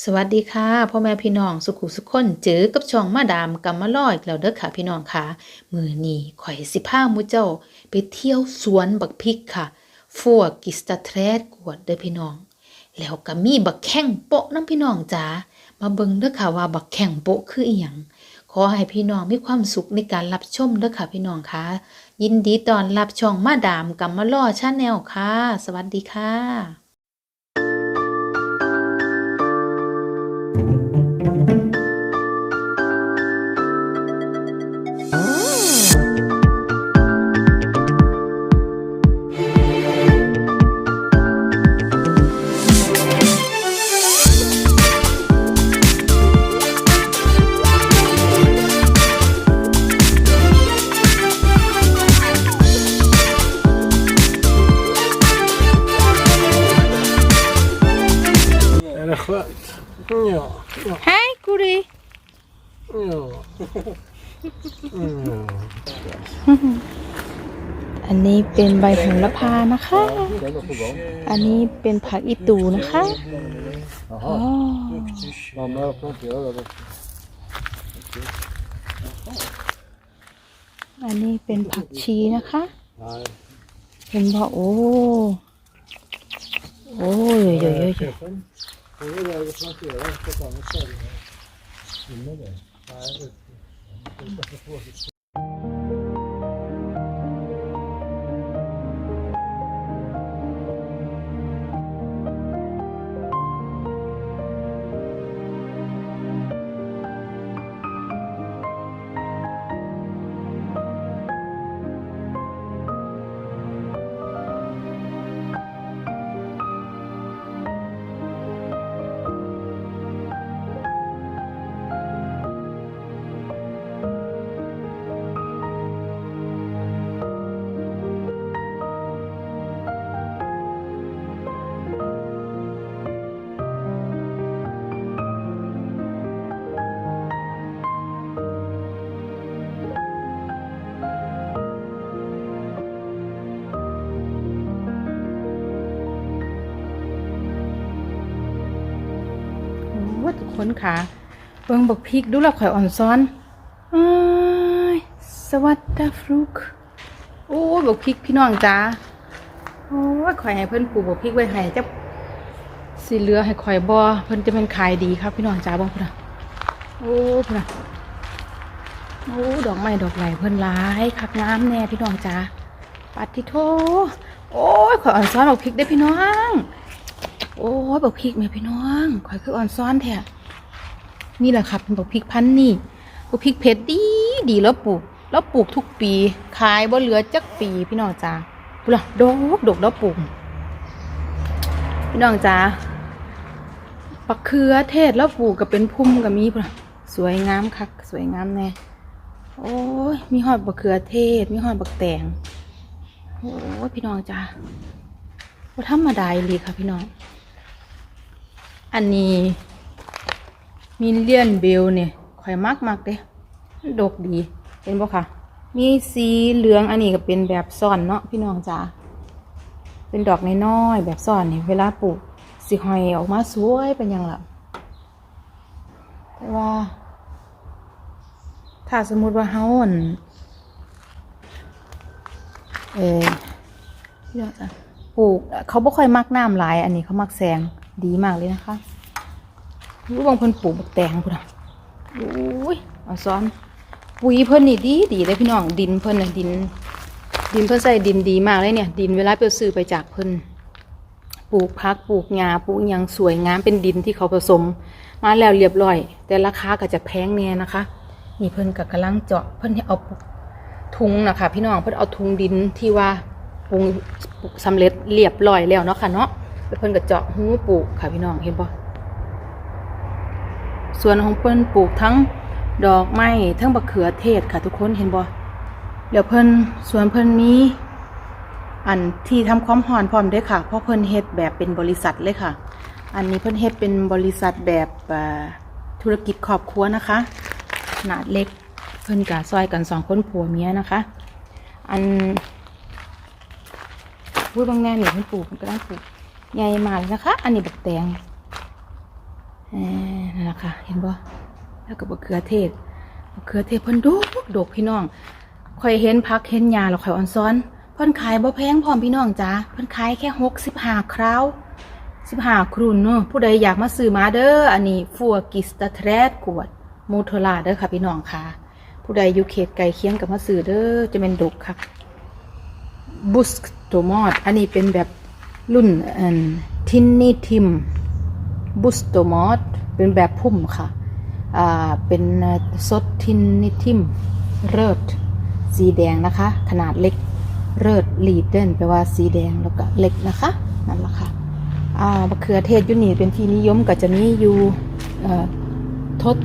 สวัสดีค่ะพ่อแม่พี่น้องสุขุสุขคนเจอกับช่องมาดามกัมมาลออีกแล้วเด้อค่ะพี่น้องค่ะมือนี้ข่อยสิพามูเจ้า ไปเที่ยวสวนบักพริกค่ะฟัวกิสตาแทรดกวดเด้อพี่น้อง แล้วก็มีบักแข้งโปะน้ำพี่น้องจ๋ามาเบิ่งเด้อค่ะว่าบักแข้งโปะคืออีหยังขอให้พี่น้องมีความสุขในการรับชมเด้อค่ะพี่น้องค่ะยินดีตอนรับช่องมาดามกัมมาลอชาแนลค่ะ สวัสดีค่ะ Ja. ja, Hej Guri อันนี้เป็นใบโหระพานะคะ อันนี้เป็นผักอีตูนะคะอ๋ออันนี้เป็นผักชีนะคะ เห็นบอกโอ้ โอ้ยเยอะๆ Öyle de gitmek ว่าทุกคนค่ะเบิ่งบักพริกดูแล้วข่อยอ่อนซ้อนอสวัสดีฟลุกโอ้บักพริกพี่น้องจ้าโอ้ยข่อยให้เพิ่นปลูกบักพริกไว้ให้จะสิเหลือให้ข่อยบ่เพิ่นจะเป็นขายดีครับพี่น้องจ้าบ่พุ่นนะโอ้พุ่นนะโอ้ดอกไม้ดอกไหลเพิ่นหลายคักงามแน่พี่น้องจ้าปัดทิโทโอ้ยข่อยอ่อนซ้อนบักพริกได้พี่น้อง โอ้ยบักพริกแม่พี่น้องข่อยคืออ่อนซ้อนแท้นี่แหละครับเป็นบักพริกพันธุ์นี่บักพริกเผ็ดดีดีแล้วปลูก แล้วปลูกทุกปีขายบ่เหลือจักปีพี่น้องจ้าพุ่นล่ะดกดกแล้วปลูกพี่น้องจ้าปักเขือเทศแล้วปลูกก็เป็นพุ่มก็มีพุ่นล่ะสวยงามคักสวยงามแน่โอ้ยมีหอดบักเขือเทศ มีหอดบักแตงโอ้ยพี่น้องจ้าว่าธรรมดาอีหลีค่ะพี่น้อง อันนี้มีเลียนเบลเนี่ยข่อยมักมักเด้ดกดีเห็นบ่ค่ะมีสีเหลืองอันนี้ก็เป็นแบบซ่อนเนาะพี่น้องจ้าเป็นดอกน้อยๆแบบซ่อนนี่เวลาปลูกสิหอยออกมาสวยเป็นยังล่ะแต่ว่า ถ้าสมมุติว่าเฮาอนเออพี่น้องจ้าปลูกเขาบ่ค่อยมักน้ำหลาย อันนี้เขามักแสง ดีมากเลยนะคะรู้บางเพิ่นปลูกบักแตงพุ่นอะอุ้ยเอาซ้อนปุ๋ยเพิ่นนี่ดีดีเลยพี่น้องดินเพิ่นน่ะดิน ดินเพิ่นใส่ดินดีมากเลยเนี่ย ดินเวลาไปซื้อไปจากเพิ่นปลูกพักปลูกหญ้าปลูกยังสวยงามเป็นดินที่เขาผสม มาแล้วเรียบร้อย แต่ราคาก็จะแพงแน่นะคะนี่เพิ่นก็กำลังเจาะเพิ่นให้เอาทุงนะคะพี่น้องเพิ่นเอาทุงดินที่ว่าปรุงสำเร็จเรียบร้อยแล้วเนาะค่ะเนาะ แล้วเพิ่นก็เจาะหูปลูกค่ะพี่น้องเห็นปะส่วนของเพิ่นปลูกทั้งดอกไม้ทั้งบักเขือเทศค่ะทุกคนเห็นบ่เดี๋ยวเพิ่นส่วนเพิ่นมีอันที่ทำความร้อนพร้อมด้วยค่ะ เพราะเพิ่นเฮ็ดแบบเป็นบริษัทเลยค่ะ อันนี้เพิ่นเฮ็ดเป็นบริษัทแบบธุรกิจครอบครัวนะคะ ขนาดเล็กเพิ่นกะซอยกันสองคนผัวเมียนะคะ อันพูดบางแง่หนูเพิ่นปลูกมันก็ต้ปลูก ใหญ่มากเลยนะคะ อันนี้บักแตงนั่นแหละค่ะ เห็นบ่แล้วก็บะเขือเทศบะเขือเทศเพิ่นดกดกพี่น้องข่อยเห็นพักเห็นยาแล้วข่อยอ่อนซ้อนเพิ่นขายบ่แพงพร้อมพี่น้องจ้าเพิ่นขายแค่65คราว15ครุนเนาะผู้ใดอยากมาซื้อมาเด้ออันนี้ฟัวกิสตาแทรดขวดมโทลาเด้อค่ะพี่น้องค่ะ ผู้ใดอยู่เขตไกลเคียงกับมาซื้อเด้อจะเป็นดกค่ะบุสโตมอดอันนี้เป็นแบบ รุ่นอันทินนี่ทิมบุสโตมอดเป็นแบบพุ่มค่ะ อ่า เป็นซดทินนีทิมเริดสีแดงนะคะ ขนาดเล็กเริดลีดเดนแปลว่าสีแดงแล้วก็เล็กนะคะ นั่นแหละค่ะ อ่ามะเขือเทศยุนีเป็นที่นิยมก็จะมีอยู่ทศ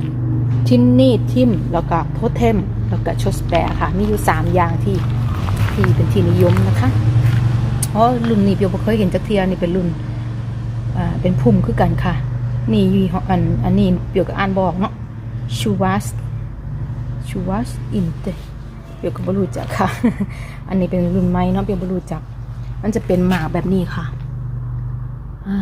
ทินนี่ทิมแล้วก็โทเทมแล้วก็ชสแปรค่ะ มีอยู่สามอย่างที่ที่เป็นที่นิยมนะคะ เพราะรุ่นนี้เปียวบ่เคยเห็นจักเทียนี่เป็นรุ่นอ่าเป็นพุ่มคือกันค่ะ นี่ยี่ห้ออันอันนี้เปียวก็อ่านบอกเนาะชูวัสชูวัสอินเตเปียวก็บ่รู้จักค่ะ อันนี้เป็นรุ่นใหม่เนาะเปียวบ่รู้จัก มันจะเป็นหมากแบบนี้ค่ะอ่า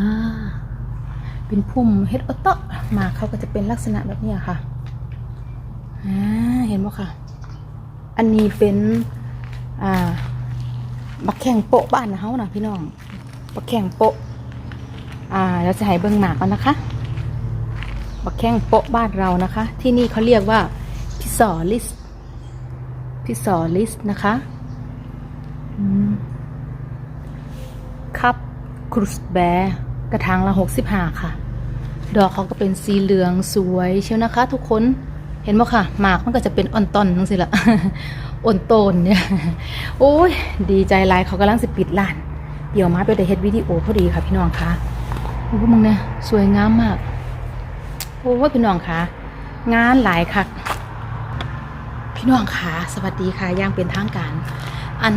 เป็นพุ่มเฮดออโตะหมากเขาก็จะเป็นลักษณะแบบนี้ค่ะอ่าเห็นบ่ค่ะ อันนี้เป็นอ่า บักแข่งโปะบ้านเฮานะพี่น้องบักแข่งโปะอ่าเราจะให้เบิ่งหมากกันนะคะบักแข่งโปะบ้านเรานะคะ ที่นี่เขาเรียกว่าพิซอลิสพิซอลิสนะคะคัพครุสแบร์กระถางละหกสิบห้าค่ะ ดอกเขาก็เป็นสีเหลืองสวยเชียวนะคะ ทุกคนเห็นไหมค่ะหมากมันก็จะเป็นอ่อนตอนนั่งสิละ อ่อนโตนเนี่ยโอ้ยดีใจหลายเขากำลังสิปิดร้าน เดี๋ยวมาไปได้เฮ็ดวิดีโอพอดีค่ะพี่น้องคะโอ้พวกมึงเนี่ยสวยงามมากโอ้พี่น้องคะงานหลายคักพี่น้องคะสวัสดีค่ะย่างเป็นทางการ อัน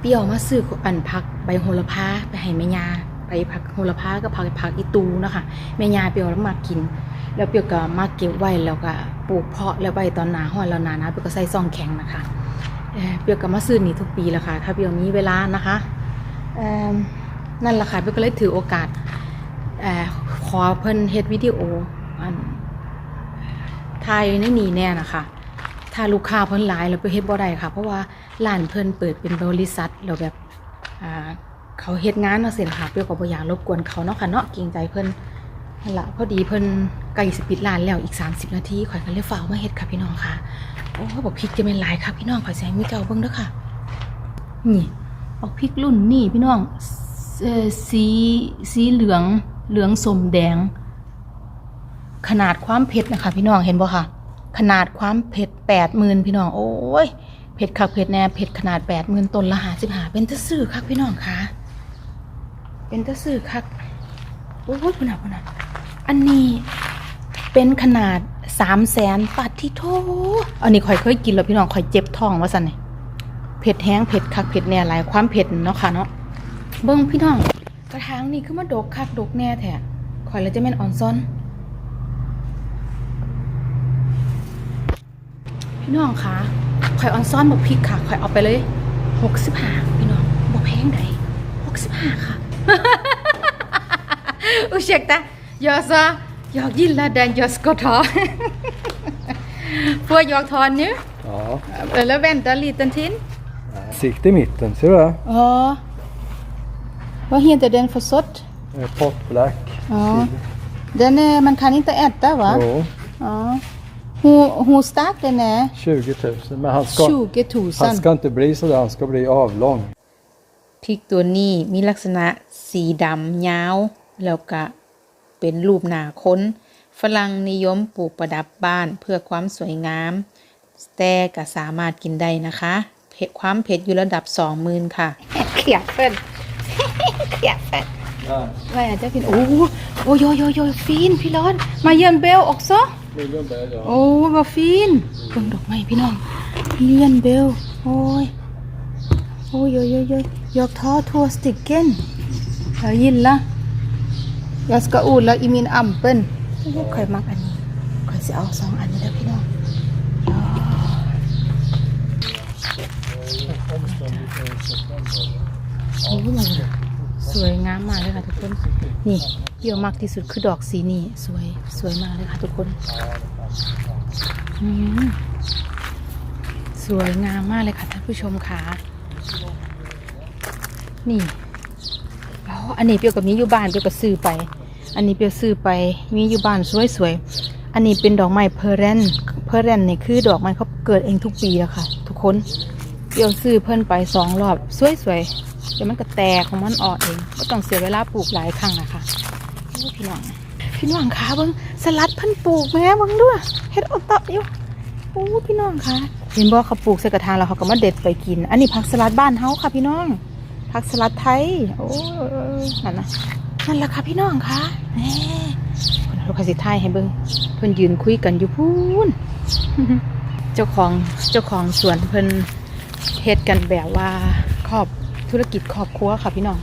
เปรี้ยวมาซื้ออันพักใบโหระพาไปให้แม่ยาไปพักโหระพากับพักพักอีตูนะคะแม่ยาเปรี้ยวแล้วมากิน แล้วเปียวก็มาเก็บไว้แล้วก็ปลูกเพาะแล้วไว้ตอนหนาห้อนแล้วหนานะเปียวก็ใส่ซองแข็งนะคะเปียวก็มาซื้อนี่ทุกปีแล้วค่ะ ถ้าเปียวมีเวลานะคะนั่นแหละค่ะเปียวก็เลยถือโอกาสอขอเพิ่นเฮ็ดวิดีโออันถ่ายในนี่แน่นะคะถ้าลูกค้าเพิ่นหลายแล้วไปเฮ็ดบ่ได้ค่ะ เพราะว่าร้านเพิ่นเปิดเป็นบริษัทแล้วแบบเขาเฮ็ดงานเนาะสิค่ะเปียวก็บ่อยากรบกวนเขาเนาะค่ะเนาะเกรงใจเพิ่น นั่นละพอดีเพิ่นใกล้สิปิดร้านแล้วอีก 30 นาทีข่อยก็เลยฝากมาเฮ็ดค่ะพี่น้องค่ะ โอ้บอกพริกจะเป็นหลายค่ะพี่น้องข่อยสิให้มีเจ้าเบิ่งเด้อค่ะ นี่บอกพริกรุ่นนี่พี่น้องเอ่อสีสีเหลืองเหลืองสมแดง ขนาดความเผ็ดนะคะ พี่น้องเห็นบ่ค่ะ ขนาดความเผ็ดแปดหมื่นพี่น้องโอ้ยเผ็ดคักเผ็ดแน่เผ็ดขนาดแปดหมื่นต้นละหาสิบหาเป็นตะซื้อคักพี่น้องค่ะเป็นตะซื้อคักโอ้ยพุ่นน่ะพุ่นน่ะ อันนี้เป็นขนาดสามแสนปัดที่โทอันนี้ข่อยเคยกินแล้วพี่น้องข่อยเจ็บท้องว่าสันนี่เผ็ดแห้งเผ็ดคักเผ็ดแน่หลายความเผ็ดเนาะค่ะเนาะเบิ้งพี่น้องกระถางนี่คือมาดกคักดกแน่แท้ข่อยแล้วจะแม่นอ่อนซ้อน พี่น้องคะข่อยออนซ่อนบอกพริกค่ะข่อยเอาไปเลยหกสิบห้าพี่น้องบอกแพงใดหกสิบห้าค่ะ Ursäkta, jag sa jag gillar den jag ska ta. Får jag ta nu? Ja. Eller vänta en liten till? Sikt i mitten, ser du det? Ja. Vad heter den för sort? Eh, Pot black. Ja. Den är, man kan inte äta va? Jo, Ja. Hur, hur stark den är? 20 000. Men han ska, 20 000. han ska inte bli sådär, han ska bli avlång. พริกตัวนี้มีลักษณะสีดำยาว แล้วก็ เป็นรูปหนาค้น ฝรั่งนิยมปลูกประดับบ้านเพื่อความสวยงาม แต่ก็สามารถกินได้นะคะเผ็ดความเผ็ดอยู่ระดับสองหมื่นค่ะ เขียบเพิ่นเขียบเพิ่น Där. ไม่อาจจะฟินโอ้โหโอ้ยโยโยโยฟินพี่ร้อนมาเยือนเบลออกซะ Liljenberg, ja. โอ้บาฟินเบิ่งดอกไม้พี่น้องเลียนเบลโอ้ยโอ้ยโยโยโยยกท้อทัวสติกเกนเฮายินละ ยาสกอูดแล้วอีมินอัมเปิ้นโอ้ข่อยมักอันนี้ขอยสิเอาสองอันนี้เด้อพี่น้องอ๋อ Omständigt är det så โอ้ยสวยงามมากเลยค่ะทุกคน นี่เยี่ยมมากที่สุดคือดอกสีนี่สวยสวยมากเลยค่ะทุกคนอืมสวยงามมากเลยค่ะท่านผู้ชมค่ะนี่อ๋ออันนี้เปียวกับนี้อยู่บ้านเปียวก็ซื้อไป อันนี้เปียวซื้อไปมีอยู่บ้านสวยๆ อันนี้เป็นดอกไม้เพอร์เรนเพอร์เรนนี่คือดอกไม้เขาเกิดเองทุกปีแล้วค่ะ ทุกคนเปียวซื้อเพิ่นไปสองรอบสวยๆเดี๋ยวมันก็แตกของมันออกเองก็ต้องเสียเวลาปลูกหลายครั้งนะคะพี่น้องพี่น้องคะเบิ้งสลัดเพิ่นปลูกแม่เบิ้งด้วยเฮ็ดอดตะอยู่โอ้พี่น้องคะเห็นบ่เขาปลูกใส่กระถางแล้วเขาก็มาเด็ดไปกิน อันนี้ผักสลัดบ้านเฮาค่ะพี่น้องผักสลัดไทย โอ้ยนั่นนะ นั่นแหละค่ะพี่น้องคะแหมเราคาสิไทยให้เบิ่งเพิ่นยืนคุยกันอยู่พูนเจ้าของเจ้าของสวนเพิ่นเฮ็ดกันแบบว่าครอบธุรกิจครอบครัวค่ะพี่น้อง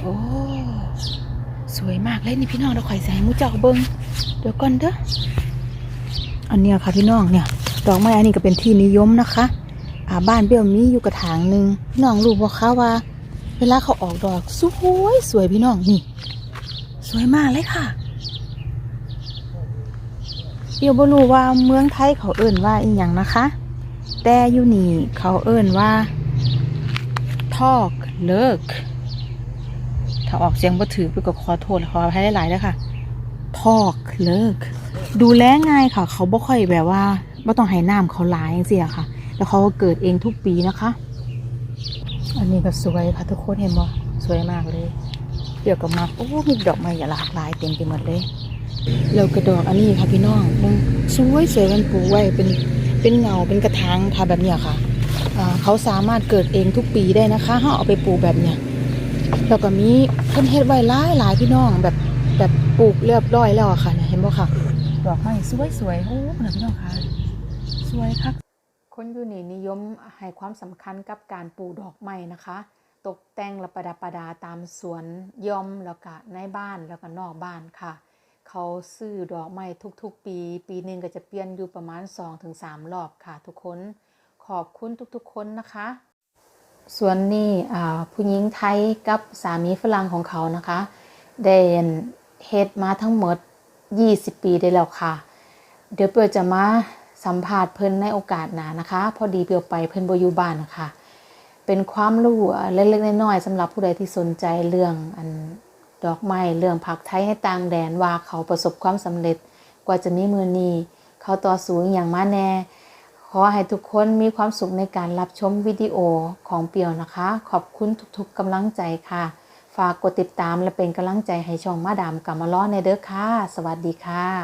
โอ้สวยมากเลยนี่พี่น้องเราคอยใส่ให้หมูเจ้าเบิ่งเดี๋ยวก่อนเด้ออันเนี้ยค่ะพี่น้องเนี่ยดอกไม้อันนี้ก็เป็นที่นิยมนะคะ อ่าบ้านเบี้ยวมีอยู่กระถางหนึ่งพี่น้องรู้บ่คะว่า เวลาเขาออกดอกสวยสวยพี่น้องนี่ สวยมากเลยค่ะเบี้ยวบรู้ว่าเมืองไทยเขาเอิ่นว่าอีหยังนะคะ แต่อยู่นี่เขาเอิ่นว่า ทอกเลิก ถ้าออกเสียงบ่ถือไปก็ขอโทษขออภัยหลายๆเลยค่ะ ทอกเลิก ดูแลง่ายค่ะ เขาบ่ค่อยแบบว่าบ่ต้องให้น้ำเขาหลายจังซี่อะค่ะ แล้วเขาเกิดเองทุกปีนะคะ อันนี้ก็สวยค่ะทุกคนเห็นบ่สวยมากเลยเกี่ยวกับมาโอ้มีดอกไม้หลากหลายเต็มไปหมดเลยแล้วกระดอกอันนี้ค่ะพี่น้องมันสวยสวยมันปลูกไว้เป็นเป็นเงาเป็นกระถางค่ะแบบเนี้ยค่ะเขาสามารถเกิดเองทุกปีได้นะคะเขาเอาไปปลูกแบบเนี้ยแล้วก็มีเพิ่นเฮ็ดไว้หลายหลายพี่น้องแบบแบบปลูกเรียบร้อยแล้วอะค่ะเนี่ยเห็นบ่ค่ะ ดอกไม้สวยสวยโอ้พี่น้องคะสวยค่ะ คนอยู่นี่นิยมให้ความสำคัญกับการปลูกดอกไม้นะคะ ตกแต่งและประดับประดาตามสวนย่อมแล้วก็ในบ้านแล้วก็นอกบ้านค่ะ เขาซื้อดอกไม้ทุกๆ ปี ปีหนึ่งก็จะเปลี่ยนอยู่ประมาณ 2-3 รอบค่ะ ทุกคนขอบคุณทุกๆ คนนะคะส่วนนี้อ่ผู้หญิงไทยกับสามีฝรั่งของเขานะคะได้เฮ็ดมาทั้งหมด 20 ปีได้แล้วค่ะ เดี๋ยวเปียวจะมา สัมภาษณ์เพิ่นในโอกาสหนานะคะ พอดีเปียวไปเพิ่นบอยู่บ้านนะคะเป็นความรู้เล็กๆน้อยๆสำหรับผู้ใดที่สนใจเรื่องอันดอกไม้เรื่องผักไทยให้ต่างแดนว่าเขาประสบความสำเร็จกว่าจะมีมือนีเขาต่อสู้อย่างมาแน่ ขอให้ทุกคนมีความสุขในการรับชมวิดีโอของเปียวนะคะ ขอบคุณทุกๆกำลังใจค่ะ ฝากกดติดตามและเป็นกำลังใจให้ช่องมาดามกำมาล้อในเด้อค่ะ สวัสดีค่ะ